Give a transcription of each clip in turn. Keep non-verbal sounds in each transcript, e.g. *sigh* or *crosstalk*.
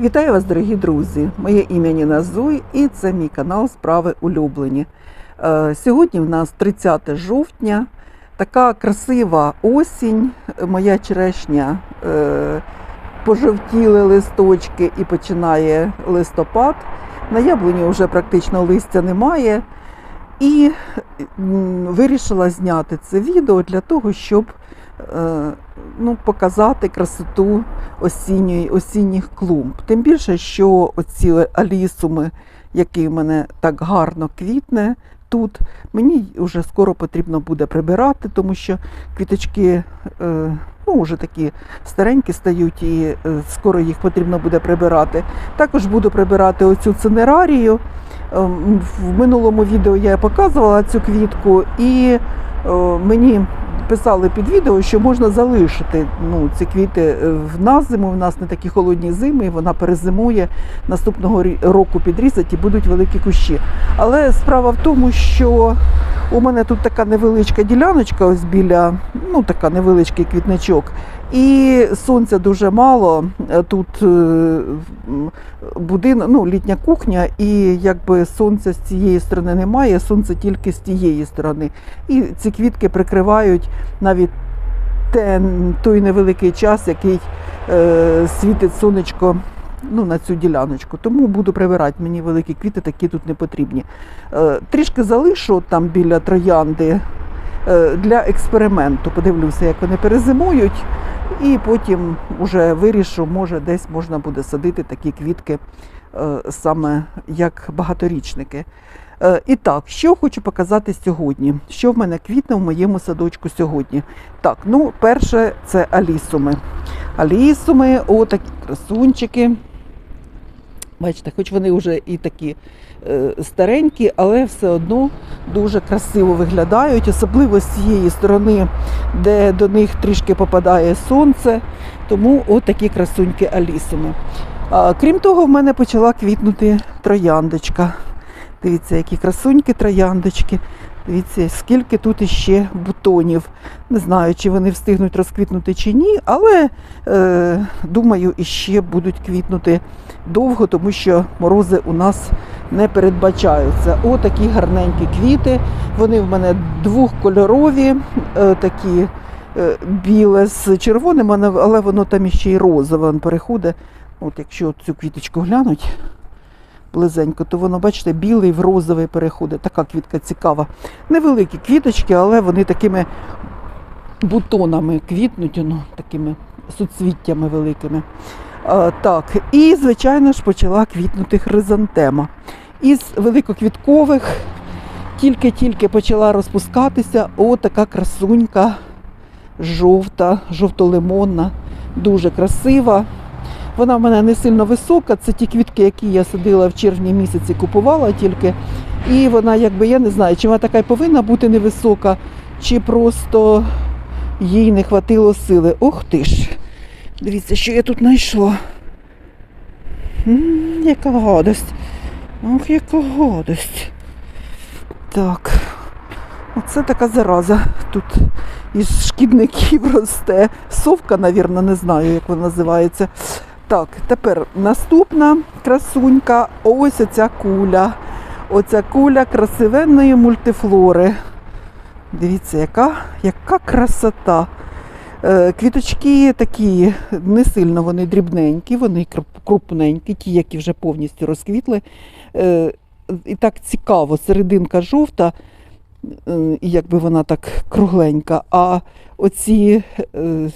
Вітаю вас, дорогі друзі! Моє ім'я Ніна Зуй і це мій канал Справи улюблені. Е, Сьогодні в нас 30 жовтня, така красива осінь. Моя черешня е, пожовтіли листочки і починає листопад. На яблуні вже практично листя немає. І вирішила зняти це відео для того, щоб ну, показати красоту осінньої, осінніх клумб. Тим більше, що оці алісуми, які в мене так гарно квітне тут, мені вже скоро потрібно буде прибирати, тому що квіточки е, ну, вже такі старенькі стають і е, скоро їх потрібно буде прибирати. Також буду прибирати оцю цинерарію. Ем, В минулому відео я показувала цю квітку, і е, мені писали під відео, що можна залишити ну, ці квіти е, в нас зиму. У нас не такі холодні зими, і вона перезимує наступного року підрізать і будуть великі кущі. Але справа в тому, що у мене тут така невеличка діляночка, ось біля, ну така невеличкий квітничок. І сонця дуже мало. Е, Тут будинок, ну, літня кухня, і якби сонця з цієї сторони немає, сонце тільки з тієї сторони. І ці квітки прикривають навіть ten, той невеликий час, який е, світить сонечко ну, на цю діляночку. Тому буду прибирати. Мені великі квіти такі тут не потрібні. Е, трішки залишу там біля троянди е, для експерименту. Подивлюся, як вони перезимують. І потім вже вирішу, може десь можна буде садити такі квітки е, саме як багаторічники. Е, І так, що хочу показати сьогодні? Що в мене квітне в моєму садочку сьогодні? Так, ну, перше, це алісуми. Алісуми, отакі красунчики. Бачите, хоч вони вже і такі е, старенькі, але все одно дуже красиво виглядають, особливо з цієї сторони, де до них трішки попадає сонце. Тому отакі красуньки Алісини. Крім того, в мене почала квітнути трояндочка. Дивіться, які красуньки трояндочки. Дивіться, скільки тут іще бутонів. Не знаю, чи вони встигнуть розквітнути чи ні, але е, думаю, іще будуть квітнути довго, тому що морози у нас не передбачаються. О, такі гарненькі квіти. Вони в мене двохкольорові, е, такі е, біле з червоним, але- воно там іще й розове он переходить. От якщо цю квіточку глянуть близенько, то воно, бачите, білий в розовий переходить. Така квітка цікава. Невеликі квіточки, але вони такими бутонами квітнуть, ну, такими суцвіттями великими. А, так, і, звичайно ж, почала квітнути хризантема. Із великоквіткових тільки-тільки почала розпускатися отака красунька жовта, жовто-лимонна, дуже красива. Вона в мене не сильно висока, це ті квітки, які я садила в червні місяці, купувала тільки. І вона, якби я не знаю, чи вона така й повинна бути невисока, чи просто їй не хватило сили. Ох ти ж! Дивіться, що я тут знайшла. М, яка гадость. Ох, яка гадость. Так. Оце така зараза. Тут із шкідників росте. Совка, навірно, не знаю, як вона називається. Так, тепер наступна красунька. Ось оця куля. Оця куля красивенної мультифлори. Дивіться, яка, яка красота. Е, Квіточки такі не сильно вони дрібненькі, вони крупненькі, ті, які вже повністю розквітли. Е, І так цікаво, серединка жовта, якби вона так кругленька, а оці е,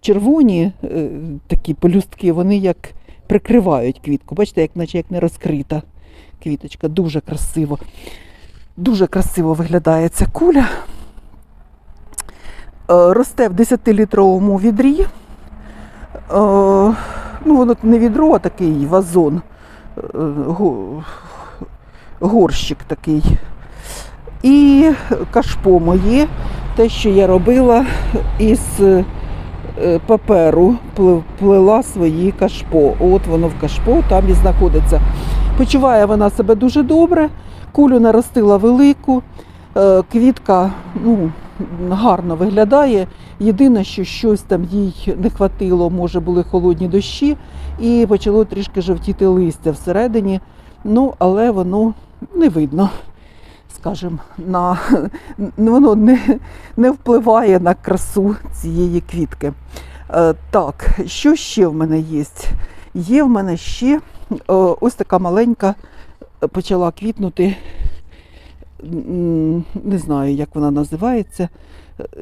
червоні е, такі полюстки, вони як прикривають квітку. Бачите, як наче як не розкрита квіточка. Дуже красиво. Дуже красиво виглядає ця куля. Е, Росте в 10-літровому відрі. Е, Ну, воно не відро, а такий вазон. Горщик такий. І кашпо моє, те, що я робила із паперу, пле- плела свої кашпо. От воно в кашпо там і знаходиться. Почуває вона себе дуже добре, кулю наростила велику, е, квітка, ну, гарно виглядає. Єдине, що щось там їй не хватило, може були холодні дощі, і почало трішки жовтіти листя всередині. Ну, але воно не видно, скажімо, на воно не, не впливає на красу цієї квітки. Е, Так, що ще в мене є? Є в мене ще е, ось така маленька е, почала квітнути. Не знаю, як вона називається,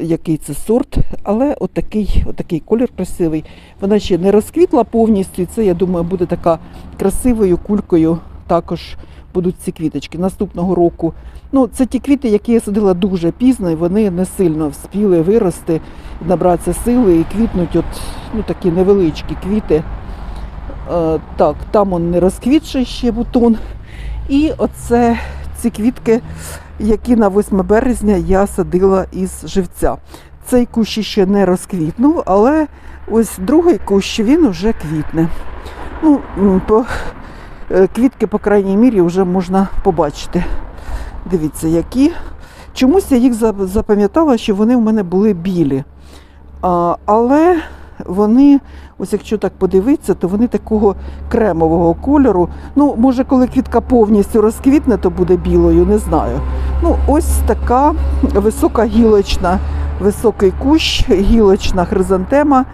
який це сорт, але отакий, отакий колір красивий. Вона ще не розквітла повністю, це, я думаю, буде така красивою кулькою. Також будуть ці квіточки наступного року. Ну, це ті квіти, які я садила дуже пізно, і вони не сильно вспіли вирости, набратися сили і квітнуть от ну, такі невеличкі квіти. Е, так, там он не розквітший ще бутон. І оце ці квітки, які на 8 березня я садила із живця. Цей кущ ще не розквітнув, але ось другий кущ він вже квітне. Ну, по, квітки, по крайній мірі, вже можна побачити. Дивіться, які. Чомусь я їх запам'ятала, що вони в мене були білі. А, але вони, ось якщо так подивитися, то вони такого кремового кольору. Ну, може, коли квітка повністю розквітне, то буде білою, не знаю. Ну, ось така висока гілочна, високий кущ, гілочна хризантема.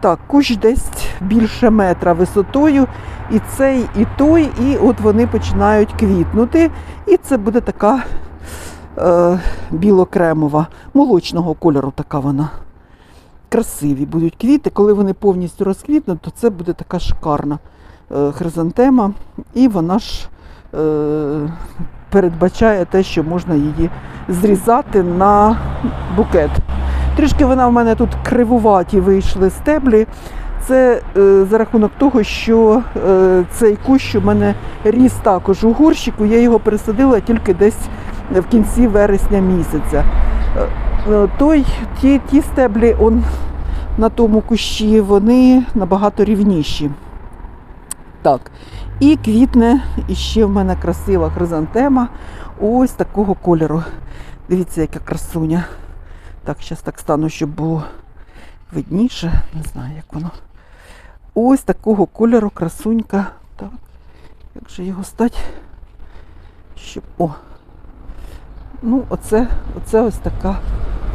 Так, кущ десь більше метра висотою. І цей, і той, і от вони починають квітнути. І це буде така е, білокремова, молочного кольору така вона. Красиві будуть квіти. Коли вони повністю розквітнуть, то це буде така шикарна е, хризантема. І вона ж е, передбачає те, що можна її зрізати на букет. Трішки вона в мене тут кривуваті вийшли стеблі. Це е, за рахунок того, що е, цей кущ у мене ріс також у горщику. Я його пересадила тільки десь в кінці вересня місяця. Е, е, той, ті, ті стеблі он, на тому кущі, вони набагато рівніші. Так. І квітне іще в мене красива хризантема ось такого кольору. Дивіться, яка красуня. Так, зараз так стану, щоб було видніше. Не знаю, як воно. Ось такого кольору красунька. Так, як же його стати? Щоб. О! Ну, оце, оце ось така.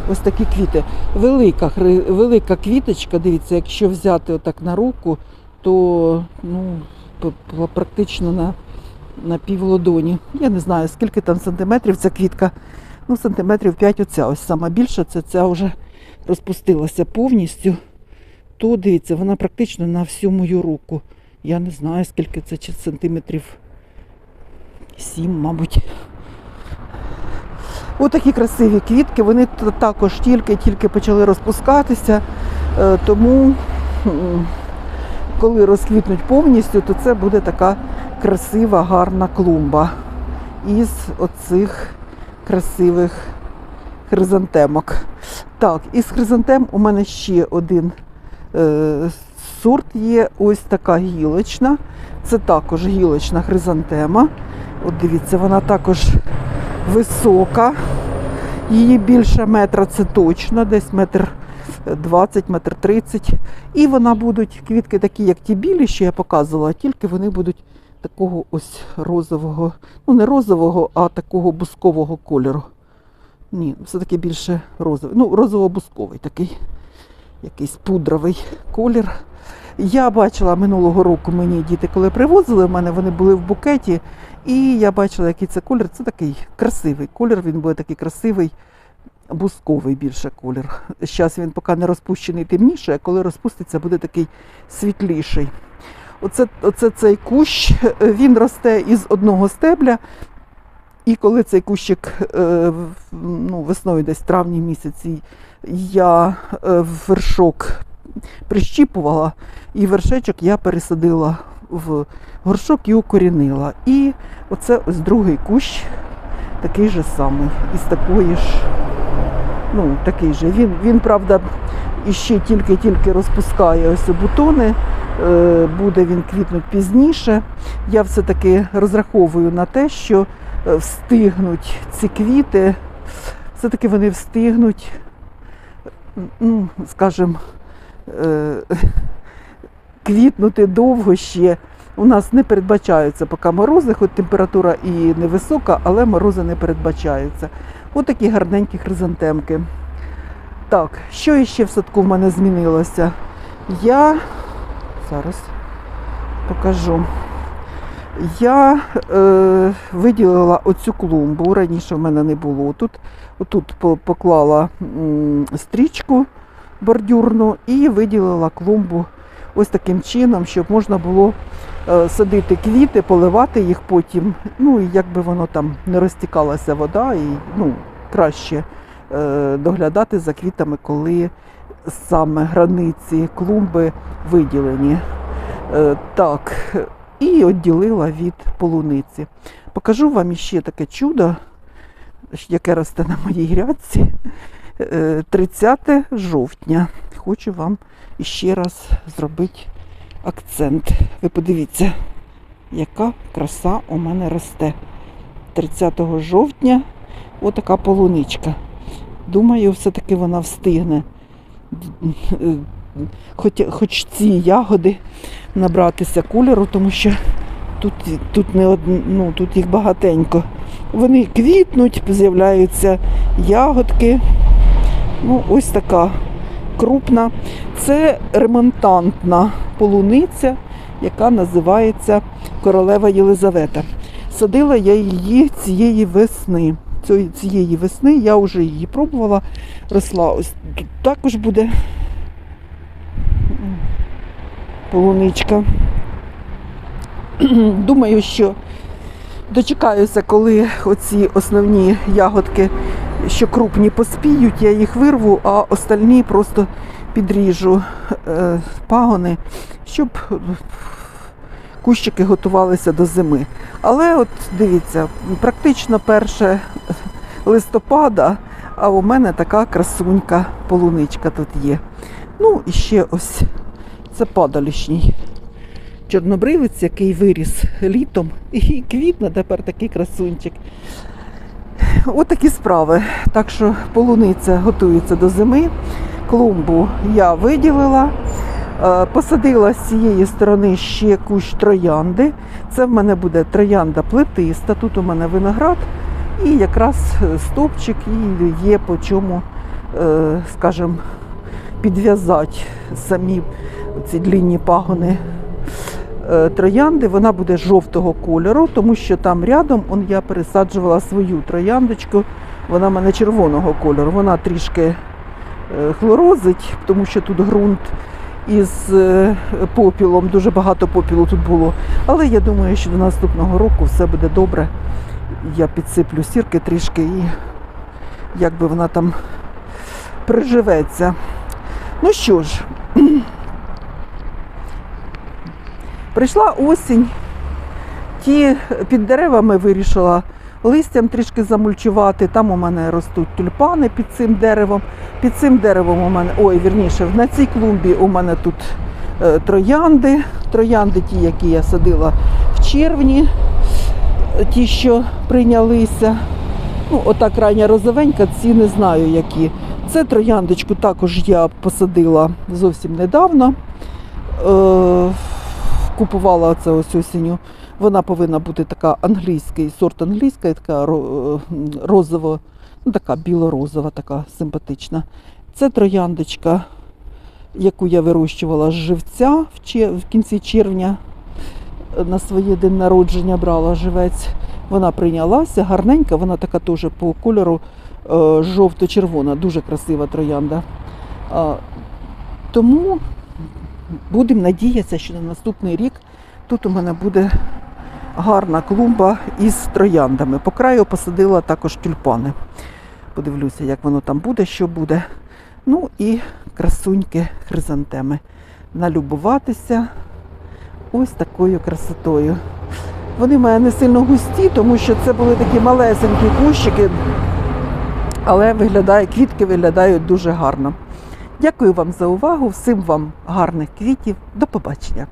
Ось такі квіти. Велика, велика квіточка, дивіться, якщо взяти отак на руку, то ну, практично на, на півлодоні. Я не знаю, скільки там сантиметрів ця квітка. Ну, сантиметрів 5 оця. Ось сама більша, це ця вже розпустилася повністю. То дивіться, вона практично на всю мою руку. Я не знаю, скільки це чи сантиметрів. Сім, мабуть. Отакі красиві квітки, вони також тільки-тільки почали розпускатися, е, тому коли розквітнуть повністю, то це буде така красива, гарна клумба із оцих красивих хризантемок. Так, із хризантем у мене ще один е, сорт є, ось така гілочна. Це також гілочна хризантема. От дивіться, вона також висока. Її більше метра це точно, десь метр 20, метр 30. І вона будуть квітки такі, як ті білі, що я показувала, тільки вони будуть такого ось розового, ну не розового, а такого бускового кольору. Ні, все-таки більше розовий. Ну, розово-бусковий такий, якийсь пудровий колір. Я бачила минулого року мені діти, коли привозили, в мене вони були в букеті, і я бачила, який це колір. Це такий красивий колір, він буде такий красивий, бусковий більше колір. Зараз він поки не розпущений темніше, а коли розпуститься, буде такий світліший. Оце, оце цей кущ, він росте із одного стебля. І коли цей кущик е, ну, весною, десь травні місяці, я е, вершок прищіпувала, і вершечок я пересадила в горшок і укорінила. І оце ось другий кущ, такий же самий, із такої ж, ну, такий же. Він, він правда, іще тільки-тільки розпускає ось бутони, е, буде він квітнуть пізніше. Я все-таки розраховую на те, що е, встигнуть ці квіти все-таки вони встигнуть, ну, скажімо, е, квітнути довго ще. У нас не передбачаються поки морози, хоч температура і невисока, але морози не передбачаються. Ось такі гарненькі хризантемки. Так, що іще в садку в мене змінилося? Я зараз покажу. Я е, виділила оцю клумбу. Раніше в мене не було тут. Отут по- поклала м, стрічку бордюрну і виділила клумбу ось таким чином, щоб можна було е, садити квіти, поливати їх потім. Ну і якби воно там не розтікалася вода, і ну, краще е, доглядати за квітами, коли саме границі клумби виділені. Е, так, і відділила від полуниці. Покажу вам іще таке чудо, яке росте на моїй грядці. Е, 30 жовтня. Хочу вам іще раз зробити акцент. Ви подивіться, яка краса у мене росте. 30 жовтня отака полуничка. Думаю, все-таки вона встигне. Е, Хоч, хоч ці ягоди набратися кольору, тому що тут, тут, не од... ну, тут їх багатенько. Вони квітнуть, з'являються ягодки. Ну, ось така крупна. Це ремонтантна полуниця, яка називається Королева Єлизавета. Садила я її цієї весни. Цієї- весни я вже її пробувала, росла. Ось тут також буде полуничка. Думаю, що дочекаюся, коли оці основні ягодки, що крупні поспіють, я їх вирву, а остальні просто підріжу е, пагони, щоб кущики готувалися до зими. Але от дивіться, практично 1 листопада, а у мене така красунька полуничка тут є. Ну і ще ось це падалішній чорнобривець, який виріс літом і квітне тепер такий красунчик. *laughs* От такі справи. Так що полуниця готується до зими. Клумбу я виділила. Е, Посадила з цієї сторони ще кущ троянди. Це в мене буде троянда плетиста. Тут у мене виноград і якраз стовпчик, і є по чому, е, скажімо, підв'язати самі ці длінні пагони троянди. Вона буде жовтого кольору, тому що там рядом он, я пересаджувала свою трояндочку. Вона в мене червоного кольору. Вона трішки е, хлорозить, тому що тут ґрунт із е, попілом, дуже багато попілу тут було. Але я думаю, що до наступного року все буде добре. Я підсиплю сірки трішки і якби вона там приживеться. Ну що ж, *clears throat* прийшла осінь. Ті під деревами вирішила листям трішки замульчувати. Там у мене ростуть тюльпани під цим деревом. Під цим деревом у мене, ой, вірніше, на цій клумбі у мене тут е, троянди. Троянди ті, які я садила в червні, е, ті, що прийнялися. Ну, ота крайня розовенька, ці не знаю які. Це трояндочку також я посадила зовсім недавно. Купувала це ось осінню. Вона повинна бути така англійський, сорт англійська, така ро- розово, ну така біло-розова, така симпатична. Це трояндочка, яку я вирощувала з живця в, кінці червня. На своє день народження брала живець. Вона прийнялася, гарненька, вона така теж по кольору е, жовто-червона, дуже красива троянда. Тому будемо надіятися, що на наступний рік тут у мене буде гарна клумба із трояндами. По краю посадила також тюльпани. Подивлюся, як воно там буде, що буде. Ну і красуньки хризантеми. Налюбуватися ось такою красотою. Вони мене не сильно густі, тому що це були такі малесенькі кущики, але виглядає, квітки виглядають дуже гарно. Дякую вам за увагу, всім вам гарних квітів. До побачення.